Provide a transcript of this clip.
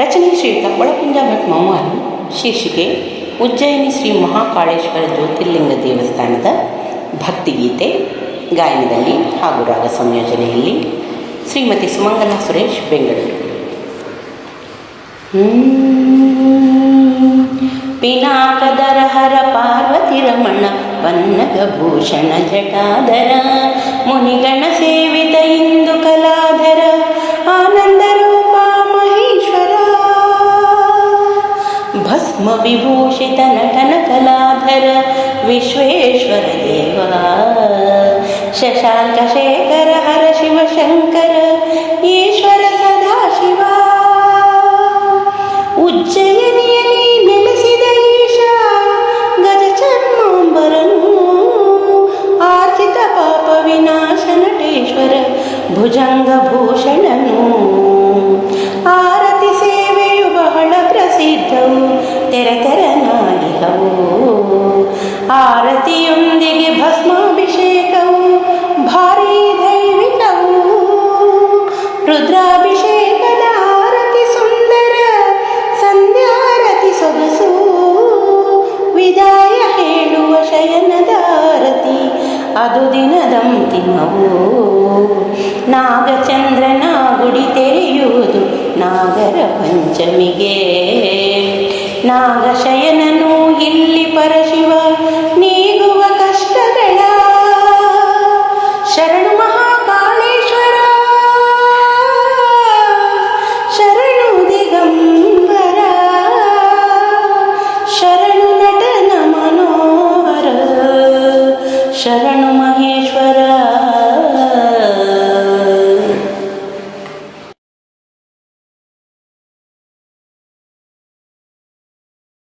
ರಚನೆ ಶ್ರೀ ಒಳಕುಂಜ ಭಟ್ ಮೌವಾರು ಶೀರ್ಷಿಕೆ, ಉಜ್ಜಯಿನಿ ಶ್ರೀ ಮಹಾಕಾಳೇಶ್ವರ ಜ್ಯೋತಿರ್ಲಿಂಗ ದೇವಸ್ಥಾನದ ಭಕ್ತಿಗೀತೆ ಗಾಯನದಲ್ಲಿ ಹಾಗೂ ರಾಗ ಸಂಯೋಜನೆಯಲ್ಲಿ ಶ್ರೀಮತಿ ಸುಮಂಗಲ ಸುರೇಶ್, ಬೆಂಗಳೂರು. ಪಿನಾಕದರ ಹರ ಪಾರ್ವತಿ ರಮಣ ಪನ್ನಗಭೂಷಣ ಜಟಾದರ ಮುನಿಗಣ ಸೇವಿತ ಭಸ್ಮ ವಿಭೂಷಿತ ನಟನ ಕಲಾಧರ ವಿಶ್ವೇಶ್ವರ ದೇವ ಶಶಾಂಕ ಶೇಖರ ಹರ ಶಿವಶಂಕರ ಈಶ್ವರ ಸದಾಶಿವ ಉಜ್ಜಯಿನಿಯಲ್ಲಿ ನೆಲೆಸಿದ ಈಶ ಗಜ ಚರ್ಮಾಂಬರನು ಆರ್ಜಿತ ಪಾಪ ವಿನಾಶ ನಟೇಶ್ವರ ಭುಜಂಗ ಅದು ದಿನದಂ ತಿಮ್ಮವು. ನಾಗಚಂದ್ರನ ಗುಡಿ ತೆರೆಯುವುದು ನಾಗರ ಪಂಚಮಿಗೆ. ನಾಗಶಯನನು ಇಲ್ಲಿ ಪರಶಿ ಶರಣುಮ